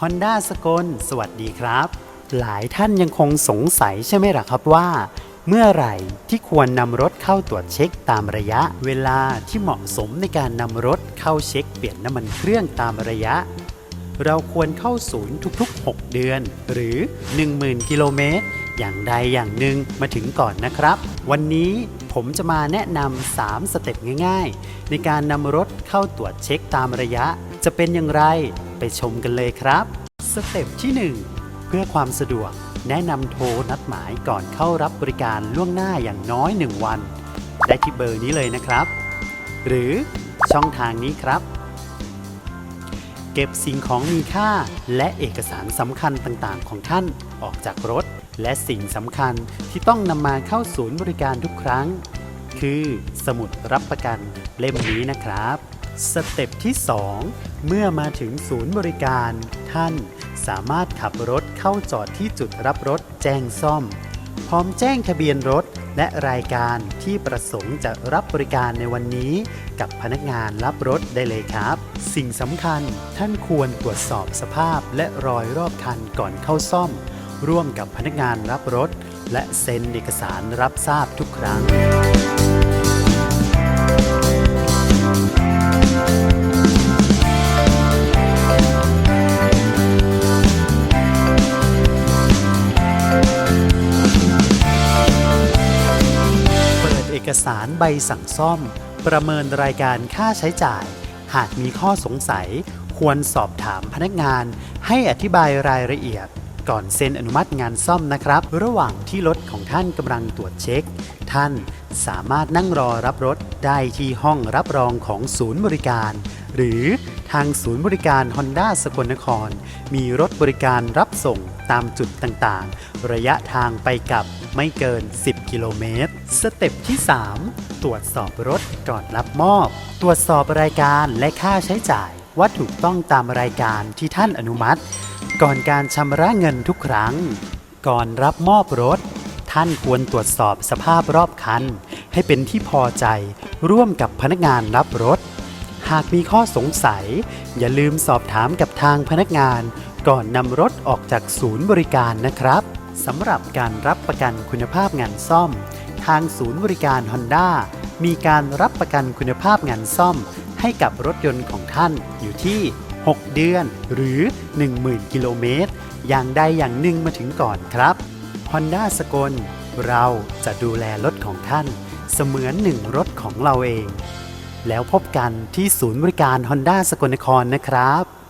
Honda สกลสวัสดีครับ หลายท่านยังคงสงสัยใช่ไหมล่ะครับว่า เมื่อไหร่ที่ควรนำรถเข้าตรวจเช็คตามระยะ เวลาที่เหมาะสมในการนำรถเข้าเช็คเปลี่ยนน้ำมันเครื่องตามระยะ เราควรเข้าศูนย์ทุกๆ 6 เดือน หรือ 10,000 กิโลเมตร อย่างใดอย่างหนึ่งมาถึงก่อนนะครับ วันนี้ผมจะมาแนะนำ 3 สเต็ปง่าย ๆ ในการนำรถเข้าตรวจเช็คตามระยะ จะเป็นอย่างไร ไปชมกันเลยครับ สเต็ปที่ 1 เพื่อความสะดวก แนะนำโทรนัดหมายก่อนเข้ารับบริการล่วงหน้าอย่างน้อย 1 วัน ได้ที่เบอร์นี้เลยนะครับ หรือช่องทางนี้ครับ เก็บสิ่งของมีค่า และเอกสารสำคัญต่างๆ ของท่านออกจากรถ และสิ่งสำคัญที่ต้องนำมาเข้าศูนย์บริการทุกครั้ง คือสมุดรับประกันเล่มนี้นะครับ สเต็ปที่ 2 เมื่อมาถึงศูนย์บริการ ท่านสามารถขับรถเข้าจอดที่จุดรับรถแจ้งซ่อม พร้อมแจ้งทะเบียนรถและรายการที่ประสงค์จะรับบริการในวันนี้ กับพนักงานรับรถได้เลยครับ สิ่งสำคัญท่านควรตรวจสอบสภาพและรอยรอบคันก่อนเข้าซ่อม ร่วมกับพนักงานรับรถ และเซ็นเอกสารรับทราบทุกครั้ง เอกสารใบสั่งซ่อม ประเมินรายการค่าใช้จ่าย หากมีข้อสงสัย ควรสอบถามพนักงาน ให้อธิบายรายละเอียด ก่อนเซ็นอนุมัติงานซ่อมนะครับ ระหว่างที่รถของท่านกำลังตรวจเช็ค ท่านสามารถนั่งรอรับรถได้ที่ห้องรับรองของศูนย์บริการ หรือทางศูนย์บริการ Honda สกลนคร มีรถบริการรับส่งตามจุดต่างๆ ระยะทางไปกลับไม่เกิน 10 กิโลเมตร สเต็ปที่ 3 ตรวจสอบรถก่อนรับมอบ ตรวจสอบรายการและค่าใช้จ่าย ว่าถูกต้องตามรายการที่ท่านอนุมัติ ก่อนการชำระเงินทุกครั้ง ก่อนรับมอบรถ ท่านควรตรวจสอบสภาพรอบคัน ให้เป็นที่พอใจร่วมกับพนักงานรับรถ หากมีข้อสงสัย อย่าลืมสอบถามกับทางพนักงาน ก่อนนำรถออกจากศูนย์บริการนะครับสำหรับการรับประกันคุณภาพงานซ่อม ทางศูนย์บริการ Honda มีการรับประกันคุณภาพงานซ่อม ให้กับรถยนต์ของท่านอยู่ที่ 6 เดือน หรือ 10,000 กิโลเมตร อย่างใดอย่างหนึ่งมาถึงก่อนครับ Honda สกล เราจะดูแลรถของท่าน เสมือนหนึ่งรถของเราเอง แล้วพบกันที่ศูนย์บริการ Honda สกลนครนะครับ